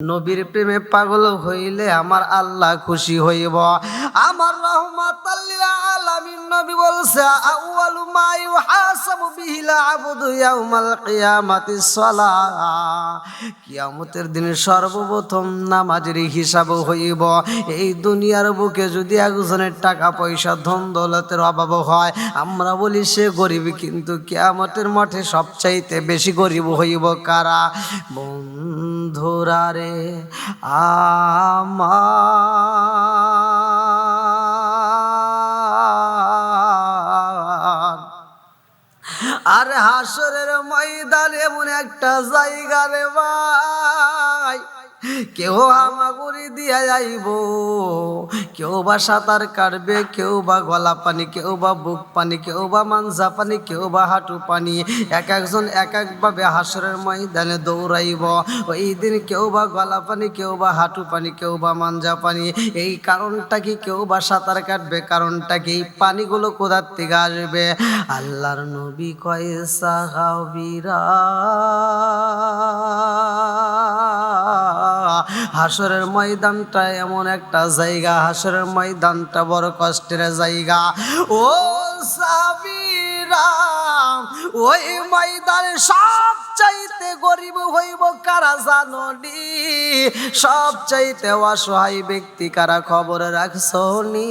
নবীর প্রেমে পাগল হইলে আমার আল্লাহ খুশি হইব। আমার রহমত আলামিন নবী বলছে, আউয়ালু মা ইউহাসাবু বিহিল আবদু ইয়াউমাল কিয়ামাতিস সালাহ। কিয়ামতের দিন সর্বপ্রথম নামাজের হিসাব হইব। এই দুনিয়ার বুকে যদি একজনের টাকা পয়সা ধন দৌলতের অভাব হয়, আমরা বলি সে গরিব, কিন্তু কিয়ামতের মাঠে সবচাইতে বেশি গরিব হইব কারা? বন্ধুরা রে আমার। আর হাসরের ময়দান এমন একটা জায়গা রে ভাই। কেউ হামাগুড়ি দিয়া যাইব, কেউ বা সাঁতার কাটবে, কেউ বা গলা পানি, কেউ বা বুক পানি, কেউ বা মানসা পানি, কেউ বা হাঁটু পানি। এক একজন এক একভাবে হাসরের ময়দানে দৌড়াইব। ওই দিন কেউ বা গলা পানি, কেউ বা হাঁটু পানি, কেউ বা মাঞ্জা পানি। এই কারণটা কি কেউ বা সাঁতার কাটবে? কারণটা কি এই পানিগুলো কোথার থেকে আসবে? আল্লাহর নবী কয়, সাহাবিরা হাসরের ময়দানটা এমন একটা জায়গা, হাসরের ময়দানটা বড় কষ্টের জায়গা। ও সাবিরা, ওই ময়দানে সব চাইতে গরিব হইব কারা জাননি সব চাইতে অসহায় ব্যক্তি কারা খবর রাখছনি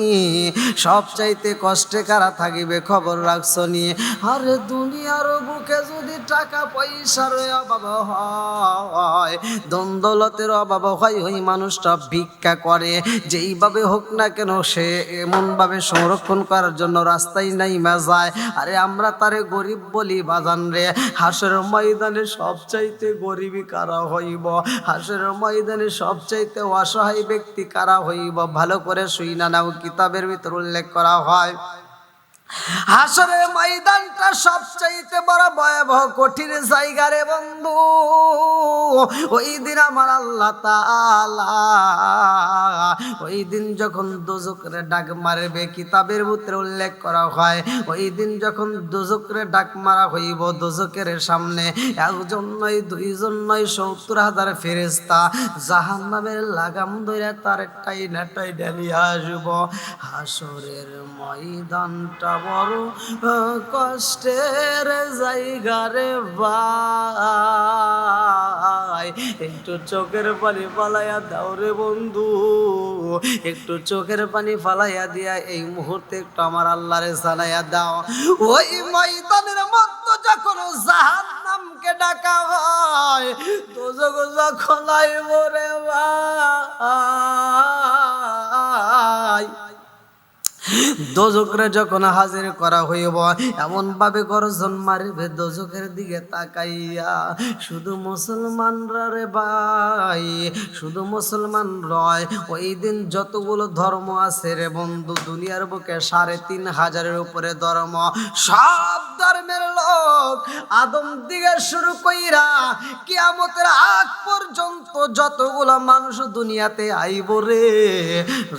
সব চাইতে কষ্টে কারা থাকিবে খবর রাখছনি আরে দুনিয়ার বুকে যদি টাকা পয়সার অভাব হয় দ্বন্দ্বলতের অভাব হয় ওই মানুষটা ভিক্ষা করে। যেইভাবে হোক না কেন সে এমনভাবে সংরক্ষণ করার জন্য রাস্তায় নাই যায়। আরে আমরা তারে গরিব বলি, বাজান রে। হাসের ময়দানে সবচাইতে গরিবই কারা হইব? হাসের ময়দানে সবচাইতে অসহায় ব্যক্তি কারা হইব? ভালো করে শুই না নাও, কিতাবের ভিতর উল্লেখ করা হয়। হাসরের ময়দানটা সবচাইতে বড় ভয়াবহ কঠিন জায়গা রে বন্ধু। ওই দিন আমার আল্লাহ তাআলা ওই দিন যখন দুজকরে ডাক মারবে, কিতাবের ভিতরে উল্লেখ করা হয়, ওই দিন যখন দুজকরে ডাক মারা হইব দুজকের সামনে, একজন নয়, দুইজন নয়, সত্তর হাজার ফেরেস্তা জাহান নামের লাগাম ধরে তার টাইনা টাইনা নিয়ে আসব। হাসরের ময়দানটা বড় কষ্টের জায়গা রে ভাই। একটু চোখের পানি ফালাইয়া দাও রে বন্ধু। একটু চোখের পানি ফালাইয়া দিয়া এই মুহূর্তে একটু আমার আল্লাহরে জানাইয়া দাও। ওই ময়দানের মধ্যে যখন জাহান নামকে ডাকা হয় তো যখন আইব রে ভাই। দোজকরে যখন হাজির করা হইব এমন ভাবে গর্জন মারবে দোজকের দিকে তাকাইয়া, শুধু মুসলমানরা রে ভাই, শুধু মুসলমান রয় ওই দিন যতগুলো ধর্ম আছে রে বন্ধু, দুনিয়ার বুকে সাড়ে তিন হাজারের উপরে ধর্ম, সব ধর্মের লোক আদম দিকে শুরু কইরা কিয়ামতের আগ পর্যন্ত যতগুলো মানুষ দুনিয়াতে আইব রে,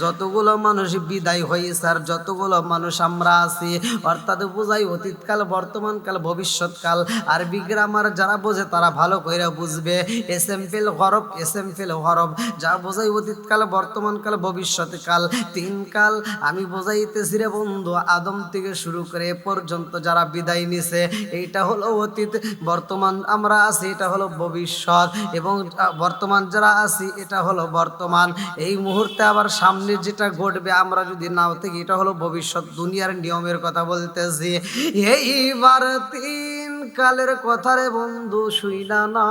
যতগুলো মানুষ বিদায় হয়েছে আর যতগুলো মানুষ আমরা আছি, অর্থাৎ বোঝাই অতীতকাল, বর্তমানকাল, ভবিষ্যৎকাল। আর বিগ্রামার যারা বোঝে তারা ভালো করে বুঝবে। এস এম ফিল হরফ এস এম ফিল হরফ। যা বোঝাই অতীতকাল, বর্তমানকাল, ভবিষ্যৎকাল। তিন কাল আমি বোঝাইতেছি রে বন্ধু, আদম থেকে শুরু করে এ পর্যন্ত যারা বিদায় নিছে, এইটা হলো অতীত। বর্তমান আমরা আছি, এটা হলো ভবিষ্যৎ। এবং বর্তমান যারা আছি, এটা হলো বর্তমান। এই মুহূর্তে আবার সামনে যেটা ঘটবে, আমরা যদি নাও থেকে, এটা হলো ভবিষ্যৎ দুনিয়ার নিয়মের কথা বলতেছি। এইবার তিন কালের কথা রে বন্ধু শুই না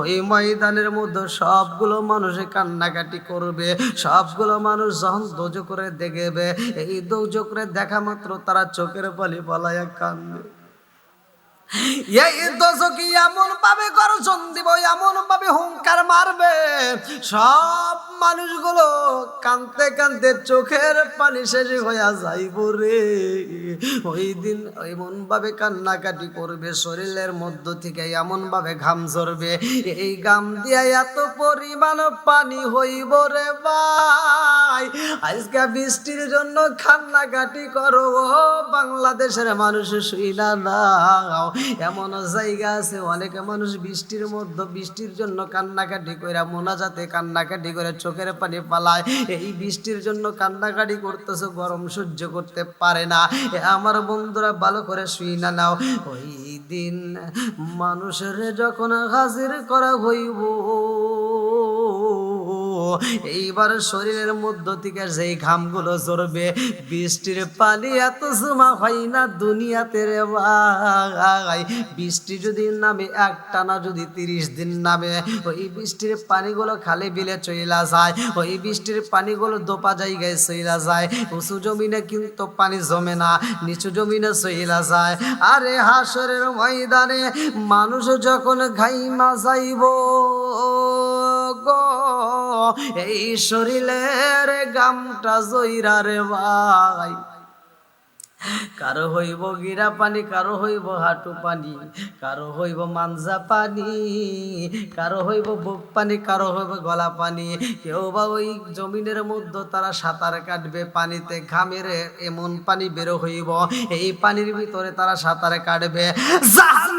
ওই ময়দানের মধ্যে সবগুলো মানুষ কান্নাকাটি করবে, সবগুলো মানুষ যখন দোজ করে দেখবে, এই দোজ করে দেখা মাত্র তারা চোখের পালি পালায়া কান্দবে এমন ভাবে গর্জন দিব, এমন ভাবে হুঙ্কার মারবে? সব মানুষগুলো কানতে কানতে চোখের পানি শেষ হইয়া যাইব রে। ওই দিন এমন ভাবে কান্নাকাটি করবে, শরীরের মধ্য থেকে এমন ভাবে ঘাম ঝরবে। এই ঘাম দিয়া এত পরিমাণ পানি হইব রে ভাই। আজকে বৃষ্টির জন্য কান্নাকাটি করো বাংলাদেশের মানুষ, শুই না নাও। এমন জায়গা আছে, অনেক মানুষ বৃষ্টির মধ্যে, বৃষ্টির জন্য কান্নাকাটি করে মোনাজাতে কান্নাকাটি করে চোখের পানি পালায়। এই বৃষ্টির জন্য কান্নাকাটি করতেছে, গরম সহ্য করতে পারে না। আমার বন্ধুরা, ভালো করে শুই না নাও। ওই দিন মানুষের যখন হাজির করা হইব এইবার শরীরের মধ্য থেকে যেই ঘামগুলো ঝরবে, বৃষ্টির পানি এত জমা হয় না দুনিয়াতে রে ভাই। বৃষ্টি যদি নামে একটা না যদি তিরিশ দিন নামে, ওই বৃষ্টির পানিগুলো খালি বিলে চইলা যায়, ওই বৃষ্টির পানিগুলো দোপা জায়গায় চইলা যায়। উঁচু জমিনে কিন্তু পানি জমে না, নিচু জমিনে চইলা যায়। আরে হাসরের ময়দানে মানুষ যখন ঘাইমা যাইব গো, এই শরীরের গামটা জইরা রে ভাই। কারও হইব গিরা পানি, কারও হইব হাঁটু পানি, কারও হইব মানজা পানি, কারও হইব বুক পানি, কারও হইব গলা পানি। কেউ বা ওই জমিনের মধ্যে তারা সাঁতার কাটবে, পানিতে ঘামের এমন পানি বেরো হইব, এই পানির ভিতরে তারা সাঁতার কাটবে। যখন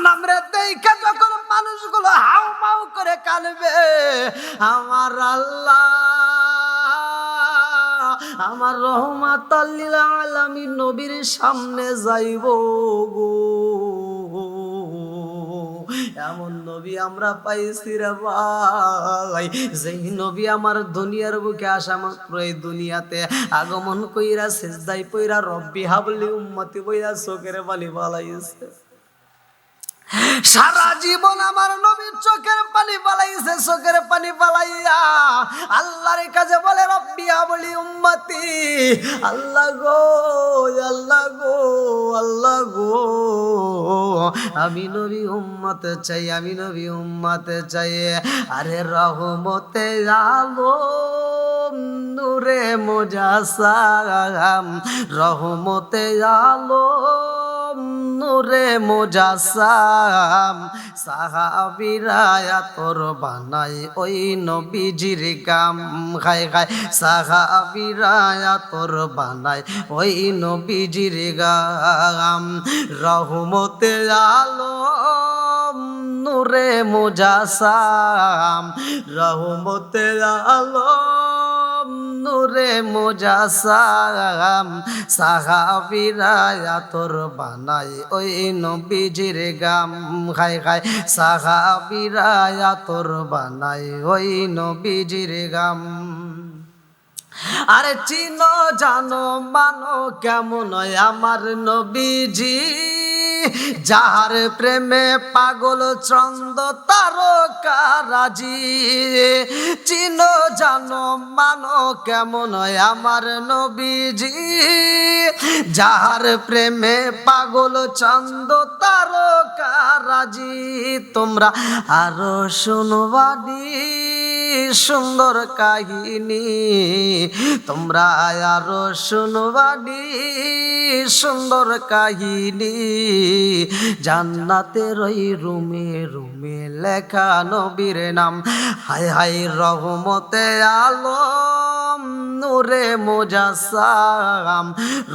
মানুষগুলো হাউ মাউ করে কানবে আমার আল্লাহ, আমার রহমাত আলামী নবীর সামনে যাইব গো। এমন নবী আমরা পাইছি রে ভাই। যেই নবী আমার দুনিয়ার বুকে আসা মাত্র এই দুনিয়াতে আগমন কইরা সেজদাই পইরা, রব্বি হাবলি উম্মতি বইরা চোখের বালি বালাইছে। সারা জীবন আমার নবীর চোখের পানি পালাইছে চোখের পানি পালাইয়া আল্লাহর কাছে বলে রব্বিয়া বলি উম্মতি। আল্লাহ গো আল্লাহ গো আল্লাহ গো। আমি নবী উম্মত চাই, আমি নবী উম্মত চাই। আরে রহমতে আলো নূরে মোজাসাম। রহমতে আলো নূরে মোজাসাম, সাহাবিরা তোর বানাই ওই নবীজির গাম। খাই খায় সাহাবিরা তোর বানাই ওই নবীজির গাম। রহমতে আলো নূরে মোজাসাম, রহমতে আলো নূরে মোজাসাম, সাহাবিরা তোর বানাই ওই নবীজির গাম। খাই খাই সাহাবিরা তোর বানাই ওই নবীজির গাম। আরে চিনো, জানো, মানো, কেমন আমার নবীজি? যাহার প্রেমে পাগল চন্দ তারকারাজি। চিনো জানো মানো কেমন আমার নবীজি। যাহার প্রেমে পাগল চন্দ তারকারাজি, তোমরা আরও শুনবানি। সুন্দর কাহিনী। তোমরা আরও শুনবানি সুন্দর কাহিনী। জান্নাতের ওই রুমে রুমে লেখা নবীর নাম। হায় হায় রহমতে আলম, নূরে মোজাসাম।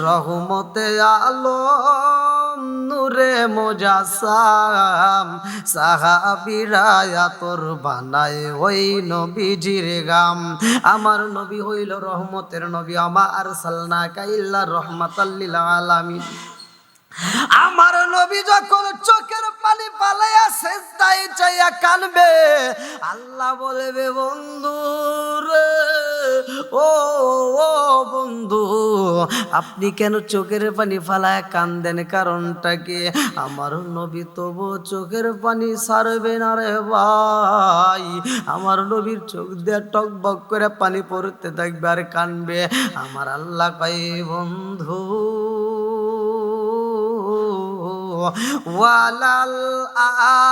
রহমতে আলম, নূরে মোজাসাম। সাহাবিরা তোর বানায় ওই নবীজির গাম। আমার নবী হইল রহমতের নবী আমার সালনা কাইল্লা রহমাতাল্লিল আলামিন। আমার নবী যখন চোখের পানি পালাইয়া শেষদাই চাইয়া কানবে, আল্লাহ বলবে বন্ধু ও ও আপনি কেন চোখের পানি ফালায় কান্দেন কারণটা কি? আমার নবী তবু চোখের পানি সারবে না রে ভাই। আমার নবীর চোখ দিয়ে টক বক করে পানি পড়তে থাকবে আর কানবে। আমার আল্লাহ কই বন্ধু, ওয়ালাল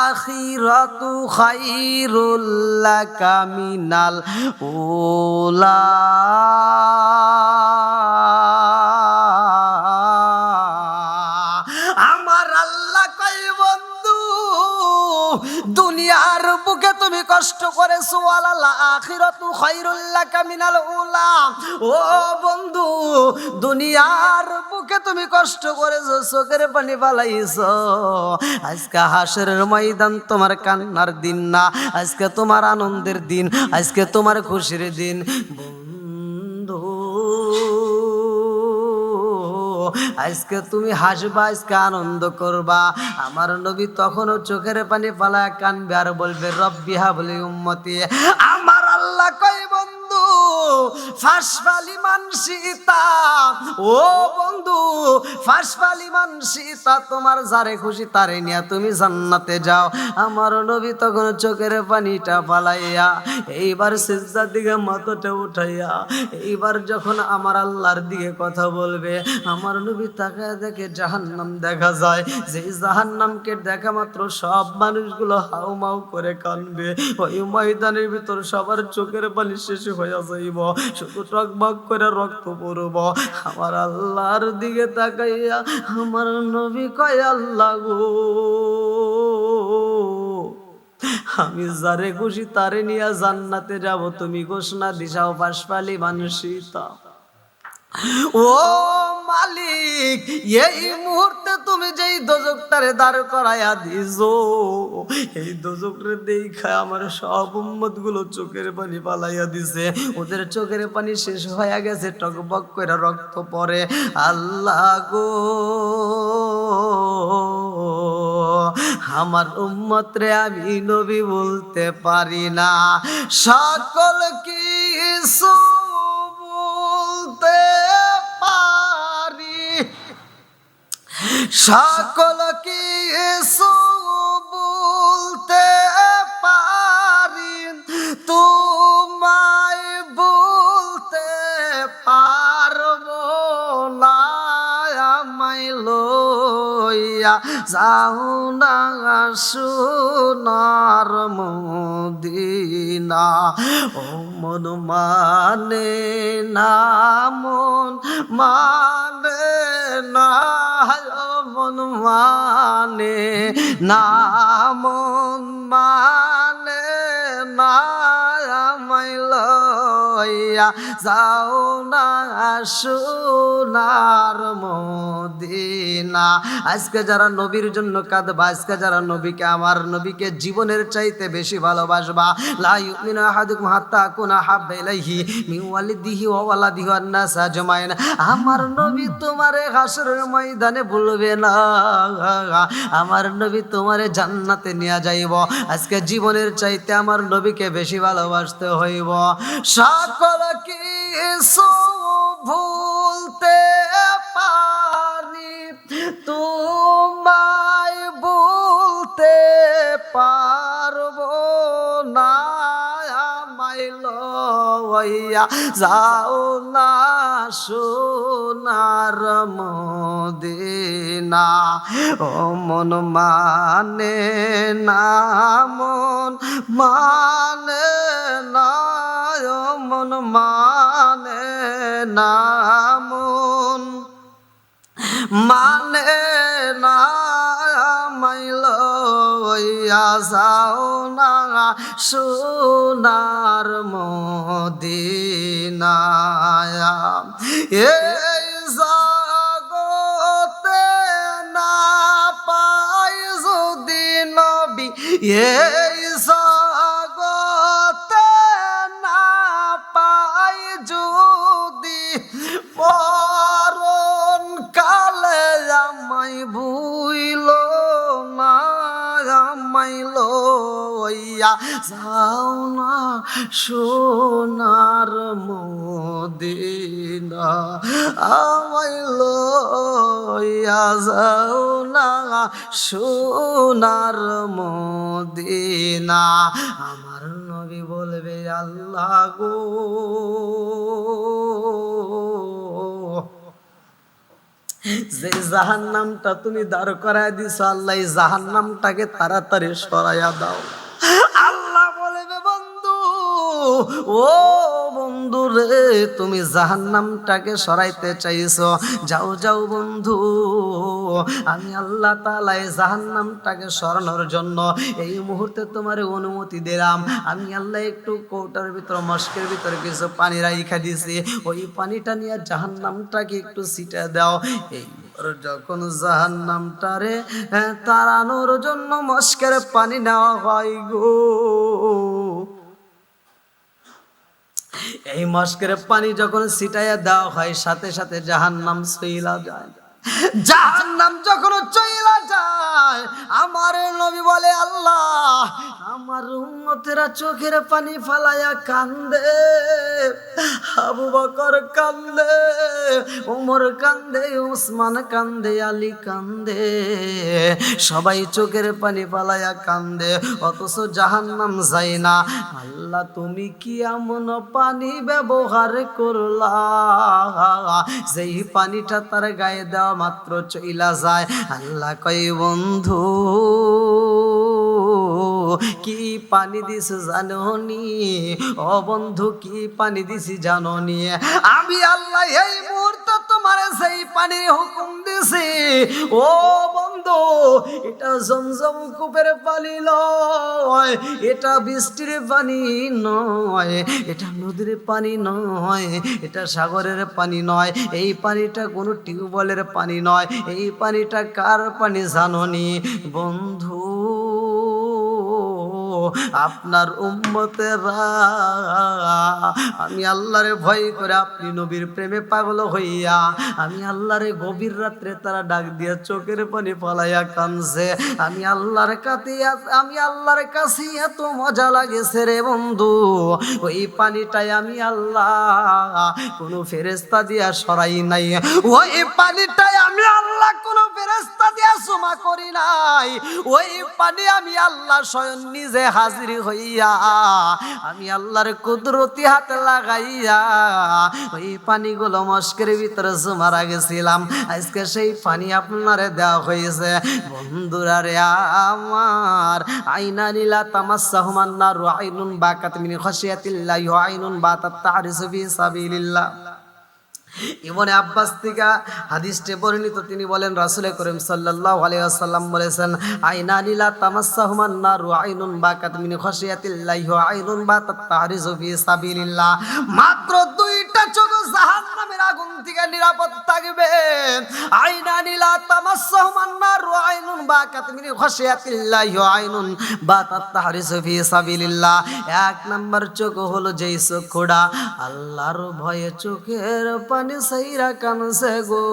আখিরাতু খাইরুল লাকা মিনাল উলা। তুমি কষ্ট করেছ, আল্লাহ, আখিরাতু খাইরুল লাকা মিনাল উলা। ও বন্ধু, দুনিয়ার বুকে তুমি কষ্ট করেছ, চোখের পানি পালাইছো আজকে হাসরের ময়দান তোমার কান্নার দিন না, আজকে তোমার আনন্দের দিন, আজকে তোমার খুশির দিন। বন্ধু আজকে তুমি হাসবা, আজকে আনন্দ করবা। আমার নবী তখনও চোখের পানি পালা কানবে আর বলবে, রব্বি হাবলি উম্মতি। আমার আল্লাহ কই বন্ধু, ফাঁসফালি মানসিতা ও বন্ধু, ফাঁসফালি মানসিতা তোমার যারে খুশি তারে নিয়ে তুমি জান্নাতে যাও। আমার নবী তখন চোখের পানিটা পালাইয়া এইবার সিজদার দিকে মাথাটা উঠাইয়া এইবার যখন আমার আল্লাহর দিকে কথা বলবে, আমার নবী তাকায় দেখে জাহান্নাম দেখা যায়। যে জাহান্নামকে দেখা মাত্র সব মানুষগুলো হাউ মাউ করে কানবে ওই ময়দানের ভিতর সবার চোখের পানি শেষ হয়ে যাইব, শুধু টকবাক করে রক্ত পড়ব। আমার আল্লাহর দিকে তাকাইয়া আমার নবী কয়, আল্লাহ আমি যারে খুশি তারে নিয়ে জান্নাতে যাব, তুমি ঘোষণা দিশাও পাশপালি মানুষিতা ও মালিক, এই মুহূর্তে তুমি যেই দোজকটারে দাঁড় করাইয়া দিছো, এই দোজকরে দেখা আমার সব উম্মতগুলো চোখের পানি পালাইয়া দিছে। ওদের চোখের পানি শেষ হয়ে গেছে, টকবক করে রক্ত পড়ে আল্লাহ গো, আমার উম্মত রে আমি নবী বলতে পারি না। সকল কিছু বলতে পারি। সকল কি বলতে পারি। তোমায় লইয়া যাও না সোনার মদিনা। ও মন মানে না, মন মানে না মন মানে না, মন মানে না, আমায় লইয়া যাও না সোনার মদিনা। আজকে যারা নবীর জন্য কাঁদবা, আজকে যারা নবীকে, আমার নবীকে জীবনের চাইতে বেশি ভালোবাসবা। হাত্তা কুনা হাব্বা ইলাইহি মিন ওয়ালিদিহি ওয়া ওয়ালাদিহি ওয়ান আজমাইন। আমার নবী তোমারে হাসরের ময়দানে ভুলবে না। আমার নবী তোমারে জান্নাতে নিয়ে যাইব। আজকে জীবনের চাইতে আমার নবীকে বেশি ভালোবাসতে হইব। সকল কিছু ভুলতে পারি। তোমায় বলতে পারব না লইয়া যাও না সোনার মদিনা। ও মন মানে না, মন মানে মন মানে না মন মানে না মাইল যাও না সোনার মদিনায়। এই জগতে না পাই যদি নবী, এই সোনার মদিনা আমায় লইয়া যাও না, সোনার মদিনা। আমার নবী বলবে, আল্লাহ গো। যে জাহান নামটা তুমি দাঁড় করায় দিছো, আল্লাহ জাহান নামটাকে তাড়াতাড়ি সরাইয়া দাও। ও বন্ধু রে, তুমি জাহান নামটাকে সরাইতে চাইছো। যাও যাও বন্ধু, আমি আল্লাহ তালাই এই জাহান নামটাকে সরানোর জন্য এই মুহূর্তে তোমার অনুমতি দিলাম। আমি আল্লাহ একটু কৌটার ভিতর, মস্কের ভিতরে কিছু পানি রাইখা দিছি। ওই পানিটা নিয়ে জাহান নামটাকে একটু ছিটা দাও। এই যখন জাহান নামটারে তাড়ানোর জন্য মস্কের পানি নেওয়া হয় গো। এই মস্কের পানি যখন ছিটাইয়া দেওয়া হয় সাথে সাথে জাহান নাম সইলা যায়। জাহান নাম যখন চইলা যায়, আমার নবী বলে, আল্লাহ, আমার উম্মতেরা চোখের পানি ফালাইয়া কান্দে, আবু বকর কান্দে ওমর কান্দে, উসমান কান্দে, আলী কান্দে, সবাই চোখের পানি ফালাইয়া কান্দে, অথচ জাহান্নাম যায় না। আল্লাহ, তুমি কি এমন পানি ব্যবহার করলা? যেই পানিটা তার গায়ে দেওয়া মাত্র চইলা যায়। আল্লাহ কই বন্ধু, কি পানি দিস জাননি? ও বন্ধু, কি পানি দিছি জাননি? আমি আল্লাহ এই মুহূর্তে তোমার সেই পানির হুকুম দিছি, ও বন্ধু এটা জমজম কূপের পানি নয় এটা বৃষ্টির পানি নয়, এটা নদীর পানি নয়, এটা সাগরের পানি নয়, এই পানিটা কোনো টিউবওয়েলের পানি নয়, এই পানিটা কার পানি জাননি? বন্ধু আপনার উম্মতেরা। আমি আল্লাহরে ভয় করে আপনি নবীর প্রেমে পাগল হইয়া, আমি আল্লাহরে গভীর রাত্রে তারা ডাক দিয়া চোখের পানি পালাইয়া কানছে আমি আল্লাহর কাছে, আমি আল্লাহর কাছে এত মজা লাগেছে রে বন্ধু। ওই পানিটাই আমি আল্লাহ কোনো ফেরেস্তা দিয়া সরাই নাই। ওই পানিটাই আমি আল্লাহ কোনো নাই। ওই পানি আমি আল্লাহ স্বয়ং নিজে হাজির হইয়া, আমি আল্লাহর কুদরতি হাতে লাগাইয়া ওই পানিগুলো মস্কের ভিতরে জমা গেছিলাম আজকে সেই পানি আপনারে দেওয়া হয়েছে। বন্ধুরা রে আমার, আইনা নীলা তামাসা হুমান্না রু আইনুন বাকাত মিন খসিয়াতিল্লাহ আইনুন বাতাত তাহরিসু ফি সাবিলিল্লাহ। ইমনে আব্বাস থেকে হাদিসটি বর্ণিত, তিনি বলেন রাসূলে করিম সাল্লাল্লাহু বলেছেন, আইনা নীলা নারু আইনুন বাকাত মিন খশিয়াতিল্লাহি আইনুন বাতাত তাহরিজু ফি সাবিলিল্লাহ। মাত্র দুইটা চোখ জাহান্নামের আগুন থেকে নিরাপদ থাকবে। আইনা নীলা নারু আইনুন আইনুন সাবিলিল্লাহ। এক নাম্বার চোখ হলো যেই চোখটা আল্লাহর ভয়ে চোখের পানি সাইরা কানছে গো।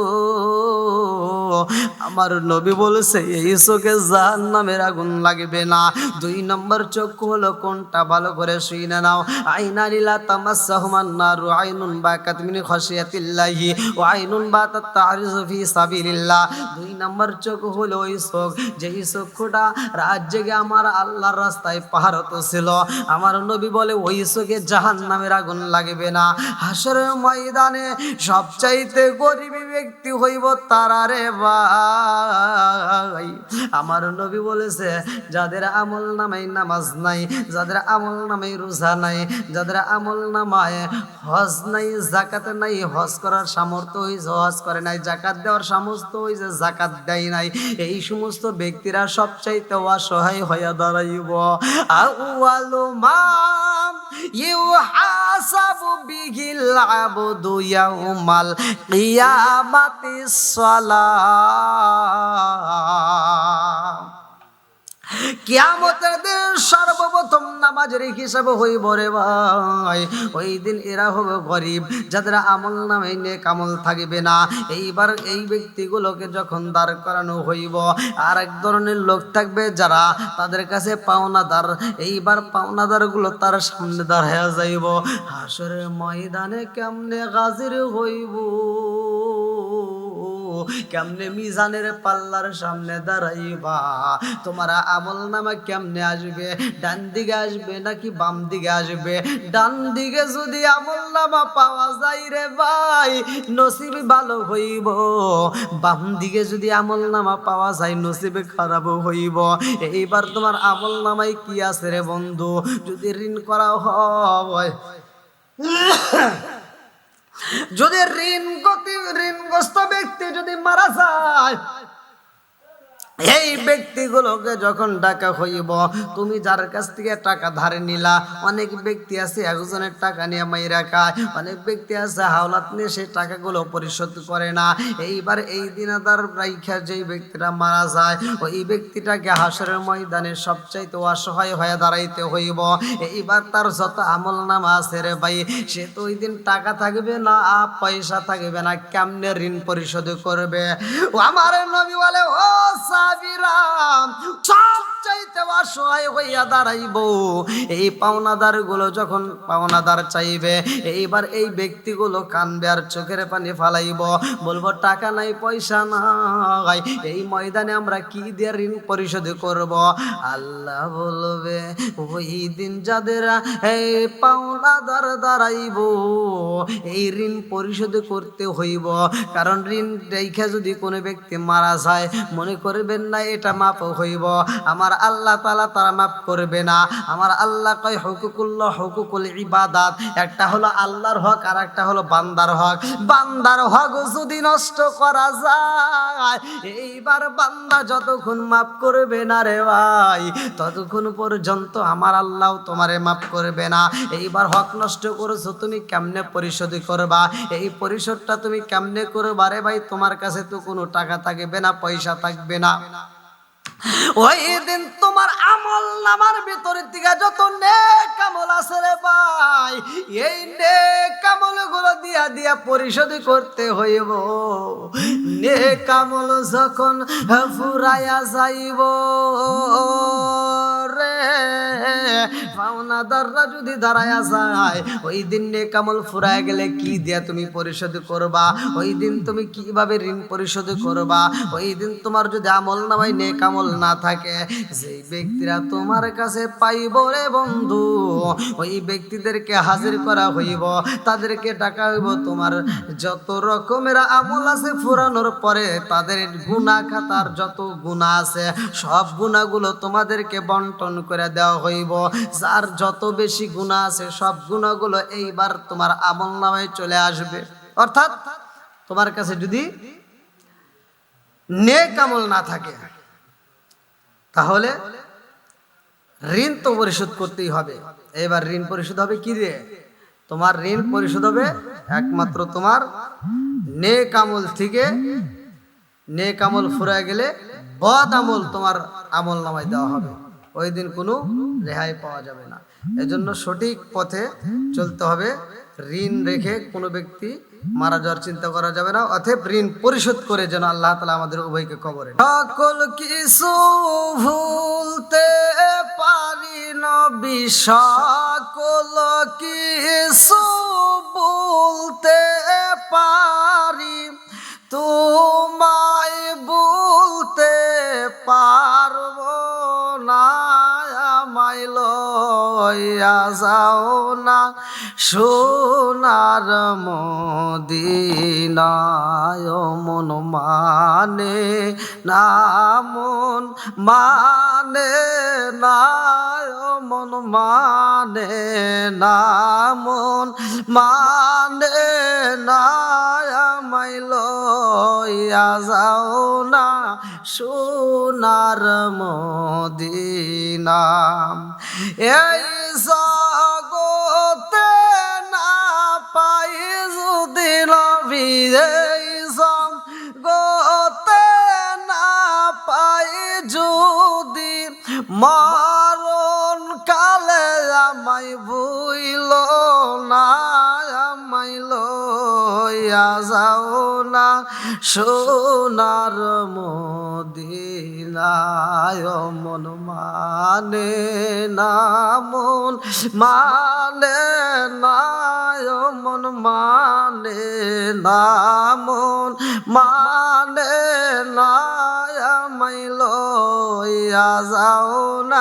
আমার নবী বলেছে, এই চোখে জাহান নামের আগুন লাগবে না। দুই নম্বর চোখ হলো কোনটা? ভালো করে শুইনা নাও। আইনা লীলা তামাসসাহুমান নারু আইনুন বাকাত মিন খশিয়াতিল্লাহি ওয়া আইনুন বাতাত তারিজু ফি সাবিলিল্লাহ। দুই নম্বর চোখ হলো ওই চোখ, যেই চোখটা রাত জেগে আমার আল্লাহর রাস্তায় পাহারত ছিল। আমার নবী বলে, ওই চোখে জাহান নামের আগুন লাগবে না। হাসরের ময়দানে সবচাইতে গরিবী ব্যক্তি হইব তারা রে আমার নবী বলেছে, যাদের আমল নামাই নামাজ নাই, যাদের আমল নামাই রোজা নাই, যাদের আমল নামায় হজ নাই জাকাত নাই, হজ করার সামর্থ্য হয়েছে হজ করে নাই জাকাত দেওয়ার সামর্থ্য হয়েছে জাকাত দেয় নাই, এই সমস্ত ব্যক্তিরা সবচাইতে অসহায় হইয়া দাঁড়াইব। আউয়ালু মাম ইউহাসাবু কিয়ামতের দিন সর্বপ্রথম নামাজের হিসাবে হইব রে ভাই। ওই দিন এরা হবে গরিব, যাদের আমল নামে নেক আমল থাকবে না। এইবার এই ব্যক্তিগুলোকে যখন দাঁড় করানো হইব আর এক ধরনের লোক থাকবে যারা তাদের কাছে পাওনাদার। এইবার পাওনাদারগুলো তার সামনে দাঁড়াইয়া যাইব, হাসরের ময়দানে কেমনে গাজির হইব? কেমনে মিজানের পাল্লার সামনে দাঁড়াইবা? তোমার আমল নামা কেমনে আসবে? ডান দিকে আসবে নাকি বাম দিকে আসবে? ডান দিকে যদি আমল নামা পাওয়া যায় রে ভাই, নসিব ভালো হইব। বাম দিকে যদি আমল নামা পাওয়া যায়, নসিবে খারাপ হইব। এইবার তোমার আমল নামাই কি আছে রে বন্ধু? যদি ঋণ করা হয়। যদি ঋণ গতি ঋণগ্রস্ত ব্যক্তি যদি মারা যায় এই ব্যক্তিগুলোকে যখন টাকা হইব, তুমি যার কাছ থেকে টাকা ধারে নিলা, অনেক ব্যক্তি আছে, একজনের টাকা নিয়ে মাইরা খায়, অনেক ব্যক্তি আছে, হাওলাত নিয়ে সেই টাকাগুলো পরিশোধ করে না। এইবার এই দিনাদার রাইখা যেই ব্যক্তিটা মারা যায়, ওই ব্যক্তিটাকে হাসরের ময়দানে সবচাইতে অসহায় হয়ে দাঁড়াইতে হইব। এইবার তার যত আমল নামা আছে রে ভাই, সে তো ওই দিন টাকা থাকবে না, পয়সা থাকবে না, কেমনে ঋণ পরিশোধ করবে? ও আমার নবী বলে, ও এই পাওনাদারগুলো যখন পাওনাদার চাইবে, এইবার এই ব্যক্তিগুলো কানবে আর চোখের পানি ফালাইব। বলব, টাকা নাই, পয়সা নাই। এই ময়দানে আমরা কি দিয়ে ঋণ পরিশোধ করব? আল্লাহ বলবে, ওই দিন যাদের এই পাওনাদার দাঁড়াইব, এই ঋণ পরিশোধ করতে হইব। কারণ ঋণ রেখা যদি কোনো ব্যক্তি মারা যায়, মনে করবেন না এটা মাপ হইব। আমার আল্লাহ তালা তারা মাফ করবে না। আমার আল্লাহ কয়, হুকুকুল্লাহ, হুকুকুল ইবাদাত। একটা হলো আল্লাহর হক, আর একটা হলো বান্দার হক। বান্দার হক যদি নষ্ট করা যায়, এইবার বান্দা যতক্ষণ মাফ করবে না রে ভাই, ততক্ষণ পর্যন্ত আমার আল্লাহ তোমারে মাফ করবে না। এইবার হক নষ্ট করেছ, তুমি কেমনে পরিশোধ করবা? এই পরিশোধটা তুমি কেমনে করবা রে ভাই? তোমার কাছে তো কোনো টাকা থাকবে না, পয়সা থাকবে না। ওই দিন তোমার আমল নামার ভিতরের দিকে যত নেক আমল আছে রে ভাই, এই নেক আমলগুলো দিয়া দিয়া পরিশোধ করতে হইব। নেক আমল যখন ফুরাইয়া যাইব পাওনাদাররা যদি দাঁড়ায়া যায়, ওই দিন নেক আমল ফুরায় গেলে কি দিয়া তুমি পরিশোধ করবা? ওই দিন তুমি কীভাবে ঋণ পরিশোধ করবা? ওই দিন তোমার যদি আমল নামাই নেক আমল না থাকে, যেই ব্যক্তিরা তোমার কাছে পাইব রে বন্ধু, ওই ব্যক্তিদেরকে হাজির করা হইব, তাদেরকে ডাকা হইব। তোমার যত রকমের আমল আছে ফুরানোর পরে তাদের গুণা খাতার যত গুণা আছে, সব গুণাগুলো তোমাদেরকে বন্টন করে দেওয়া হইব। যার যত বেশি গুণা আছে, সব গুণাগুলো এইবার তোমার আমল নামায় চলে আসবে। অর্থাৎ তোমার কাছে যদি নেক আমল না থাকে, তাহলে ঋণ তো পরিশোধ করতেই হবে। এবার ঋণ পরিশোধ হবে কি রে তোমার ঋণ পরিশোধ হবে একমাত্র তোমার নেক আমল থেকে নেক আমল ফুরায় গেলে বদ আমল তোমার আমল নামায় দেওয়া হবে। ওই দিন কোনো রেহাই পাওয়া যাবে না। এজন্য সঠিক পথে চলতে হবে। ঋণ রেখে কোনো ব্যক্তি মারা যাওয়ার চিন্তা করা যাবে না। অথেব ঋণ পরিশোধ করে যেন আল্লাহ তালা আমাদের উভয়কে কবরে সকল কিছু ভুলতে পারি না সকল কিছু লইয়া যাও না, সোনার মদিনায় মন মানে না, মন মানে না মন মানে না, মন মানে না লইয়া যাও না, সোনার মদিনা। এই জগতে না পাই যদি নবী এই জগতে না পাই যদি মরণ কালে আমায় ভুইল না, আমায় লইয়া যাও। না সোনার মদিনায় মন মানে না মন মানে না মন মানে না মন মানে না লইয়া যাও না।